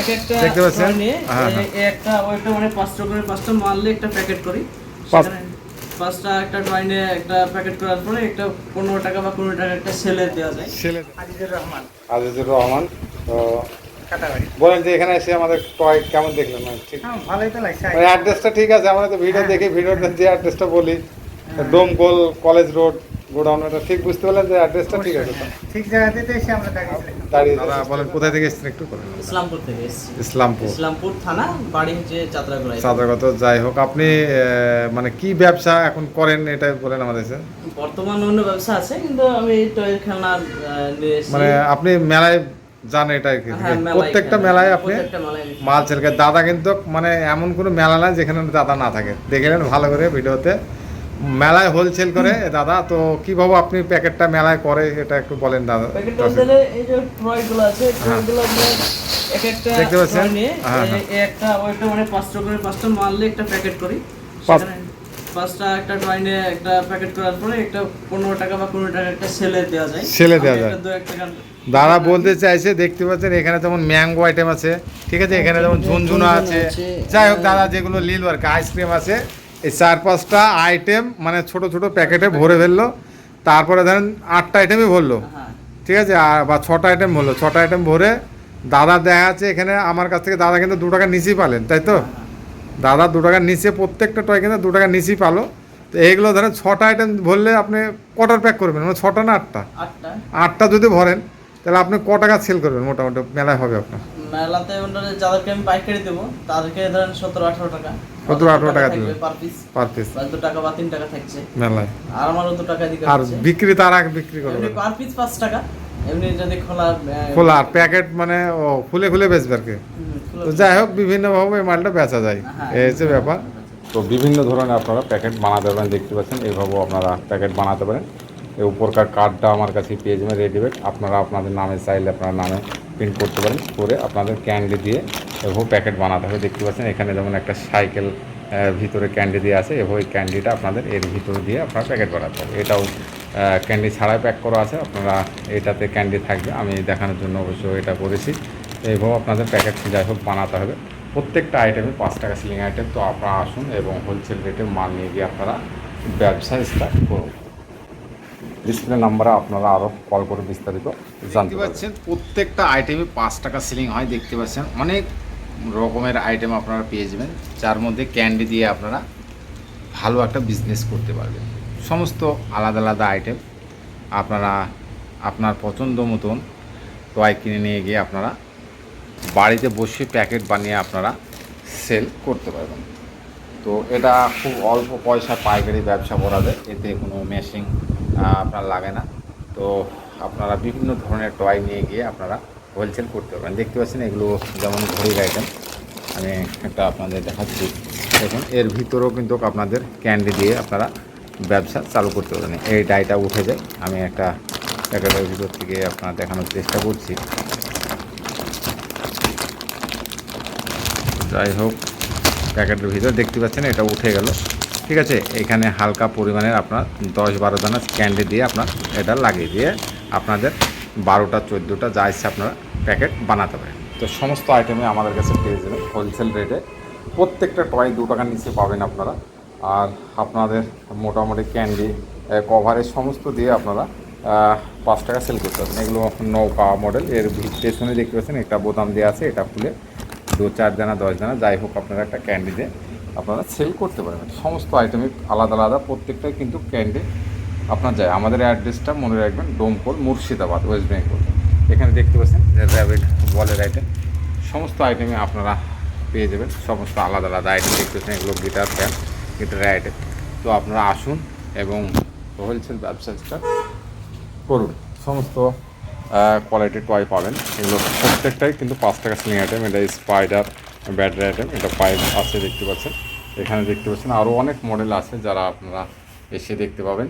এক একটা দেখতে পাচ্ছেন? toy নিয়ে হ্যাঁ, হ্যাঁ। এই একটা ওইটা মানে পাঁচটা করে পাঁচটা মারলে একটা প্যাকেট করি। পাঁচটা একটা টয় নিয়ে একটা প্যাকেট করার পরে একটা পনেরো টাকা বা কুড়ি টাকা একটা সেলে দেওয়া যায়। আজিজুর রহমান। আজিজুর রহমান তো বলেন যে এখানে এসে আমাদের টয় কেমন দেখলেন মানে ঠিক। হ্যাঁ ভালোই তো লাগছে। অ্যাড্রেসটা ঠিক আছে আমরা তো ভিডিও দেখি ভিডিওতে যে অ্যাড্রেসটা বলি। ডোমকল কলেজ রোড গোডাউন এটা ঠিক বুঝতে পারলেন যে অ্যাড্রেসটা ঠিক আছে ঠিক জায়গাতে এসে আমরা দাঁড়িয়েছিলাম দাঁড়িয়ে দাদা বলেন কোথায় থেকে এসেছেন একটু বলেন। ইসলামপুর থেকে এসেছি। ইসলামপুর। ইসলামপুর থানা বাড়ি হচ্ছে যাত্রাগোড়ায় সাদাগত যাই হোক আপনি আহ, মানে কি ব্যবসা এখন করেন এটা বলেন আমাদের। বর্তমান অন্য ব্যবসা আছে কিন্তু আমি টয়ের খেলনা আহ, নিয়ে এসেছি। মানে আপনি মেলায় যান এটা হ্যাঁ, প্রত্যেকটা মেলায় আপনি মাল ছেলকে দাদা কিন্তু মানে এমন কোনো মেলা না যেখানে দাদা না থাকে। দেখলেন ভালো করে ভিডিওতে। মেলায় হোলসেল করে? দাদা তো কীভাবে আপনি প্যাকেটটা মেলায় করে? এটা একটু বলেন দাদা। এই যে টয়গুলো আছে টয়গুলো আপনার এক একটা দেখতে পাচ্ছেন? হ্যাঁ, এই- এই একটা ওইটা মানে পাঁচটা করে পাঁচটা মারলে একটা প্যাকেট করি। পাঁচটা একটা টয় নিয়ে একটা প্যাকেট করার পরে একটা পনেরো টাকা বা কুড়ি টাকা একটা সেলে দেওয়া যায়। সেলে দেওয়া যায়। দাদা বলতে চাইছে দেখতে পাচ্ছেন এখানে যেমন ম্যাঙ্গো আইটেম আছে। ঠিক আছে এখানে যেমন ঝুনঝুনা আছে। যাই হোক দাদা যেগুলো লিল আর আইসক্রিম আছে। এই চার পাঁচটা আইটেম মানে ছোট ছোট প্যাকেটে ভরে ফেলল। তারপরে ধরেন আটটা আইটেমই ভরলো। হ্যাঁ ঠিক আছে? আর বা ছটা আইটেম ভরলো। ছটা আইটেম ভরে দাদা দেখা আছে এখানে আমার কাছ থেকে দাদা কিন্তু দু টাকা নিচেই পালেন তাই তো? দাদা দু টাকার নিচে প্রত্যেকটা টয় কিন্তু দু টাকার নিচেই পালো। তো এইগুলো ধরেন ছটা আইটেম ভরলে আপনি কটার প্যাক করবেন মানে ছটা না আটটা? আটটা। আটটা যদি ভরেন তাহলে আপনি ক টাকা সেল করবেন? মোটামুটি মেলায় হবে আপনার। মেলাতে যাদেরকে আমি পাইকারি দেবো তাদেরকে ধরেন সতেরো আঠারো টাকা। 17, 18 টাকা দিবে। পার পিস পার পিস দু টাকা বা তিন টাকা থাকছে। মেলায়। আর আমারও দু টাকা দিকে আর। বিক্রি তার আগে বিক্রি করবে এমনি পার পিস পাঁচ টাকা এমনি যদি খোলা খোলা আর প্যাকেট মানে ও খুলে খুলে বেচবে আর কি। তো যাই হোক বিভিন্নভাবে এই মালটা বেচা যায়। হ্যাঁ। এই হচ্ছে ব্যাপার। তো বিভিন্ন ধরনের আপনারা প্যাকেট বানাতে পারেন দেখতে পাচ্ছেন এইভাবেও আপনারা প্যাকেট বানাতে পারেন। এই উপরকার কার্ডটা আমার কাছে পেয়ে যাবেন রেডিমেড আপনারা আপনাদের নামে চাইলে আপনার নামে প্রিন্ট করতে পারেন, করে আপনাদের ক্যান্ডি দিয়ে এভাবে প্যাকেট বানাতে হবে। দেখতে পাচ্ছেন, এখানে যেমন একটা সাইকেল ভিতরে ক্যান্ডি দিয়ে আছে ওই ক্যান্ডিটা আপনাদের এর ভিতরে দিয়ে আপনারা প্যাকেট বানাতে হবে। এটাও ক্যান্ডি ছাড়াই প্যাক করা আছে, আপনারা এটাতে ক্যান্ডি থাকবে। আমি দেখানোর জন্য অবশ্য এটা করেছি। এইভাবে আপনাদের প্যাকেট যাই হোক বানাতে হবে। প্রত্যেকটা আইটেমে পাঁচ টাকা সিলিং আইটেম তো আপনারা আসুন এবং হোলসেল রেটে মাল নিয়ে গিয়ে আপনারা ব্যবসা স্টার্ট করুন। ডিসপ্লে নাম্বারে আপনারা আরও কল করে বিস্তারিত জানতে পারছেন প্রত্যেকটা আইটেমে পাঁচ টাকা সিলিং হয় দেখতে পাচ্ছেন অনেক রকমের আইটেম আপনারা পেয়ে যাবেন যার মধ্যে ক্যান্ডি দিয়ে আপনারা ভালো একটা বিজনেস করতে পারবেন। সমস্ত আলাদা আলাদা আইটেম আপনারা আপনার পছন্দ মতন টয় কিনে নিয়ে গিয়ে আপনারা বাড়িতে বসে প্যাকেট বানিয়ে আপনারা সেল করতে পারবেন। তো এটা খুব অল্প পয়সা পাইকারি ব্যবসা করা যায় এতে কোনো মেশিন আপনার লাগে না। তো আপনারা বিভিন্ন ধরনের টয় নিয়ে গিয়ে আপনারা হোলসেল করতে পারবেন। দেখতে পাচ্ছেন এগুলো যেমন ঘড়ির আইটেম আমি একটা আপনাদের দেখাচ্ছি। দেখুন, এর ভিতরেও কিন্তু আপনাদের ক্যান্ডি দিয়ে আপনারা ব্যবসা চালু করতে পারবেন। এই ডাইটা উঠে যায়। আমি একটা প্যাকেটের ভিতর থেকে আপনারা দেখানোর চেষ্টা করছি। যাই হোক, প্যাকেটের ভিতর দেখতে পাচ্ছেন, এটা উঠে গেল। ঠিক আছে? এখানে হালকা পরিমাণের আপনার দশ বারো দানা ক্যান্ডি দিয়ে আপনার এটা লাগিয়ে দিয়ে আপনাদের বারোটা, চোদ্দোটা যা ইচ্ছে আপনারা প্যাকেট বানাতে পারেন। তো সমস্ত আইটেমে আমাদের কাছে পেয়ে যাবেন হোলসেল রেটে প্রত্যেকটা টয় দু টাকার নিচে পাবেন আপনারা। আর আপনাদের মোটামুটি ক্যান্ডি কভারেজ সমস্ত দিয়ে আপনারা পাঁচ টাকা সেল করতে পারবেন। এগুলো নৌকা মডেল এর পেছনে দেখতে পাচ্ছেন, একটা বোতাম দেওয়া আছে, এটা খুলে দু, চার দানা দশ দানা যাই হোক আপনারা একটা ক্যান্ডি দিয়ে আপনারা সেল করতে পারবেন সমস্ত আইটেমই আলাদা আলাদা প্রত্যেকটাই কিন্তু ক্যান্ডি আপনার যায়। আমাদের অ্যাড্রেসটা মনে রাখবেন ডোমকোল, মুর্শিদাবাদ ওয়েস্ট বেঙ্গল এখানে দেখতে পাচ্ছেন র্যাবিট বলের আইটেম সমস্ত আইটেমে আপনারা পেয়ে যাবেন। সমস্ত আলাদা আলাদা আইটেম দেখতে পাচ্ছেন। এগুলো গিটার ফ্যান গিটারের আইটেম তো আপনারা আসুন এবং হোলসেল ব্যবসা start করুন। সমস্ত কোয়ালিটি টয় পাবেন। এগুলো প্রত্যেকটাই কিন্তু পাঁচ টাকা সিলিং আইটেম এটা স্পাইডার ব্যাটারি আইটেম এটা পাইপ আছে, দেখতে পাচ্ছেন। এখানে দেখতে পাচ্ছেন আরও অনেক মডেল আছে যারা আপনারা এসে দেখতে পাবেন।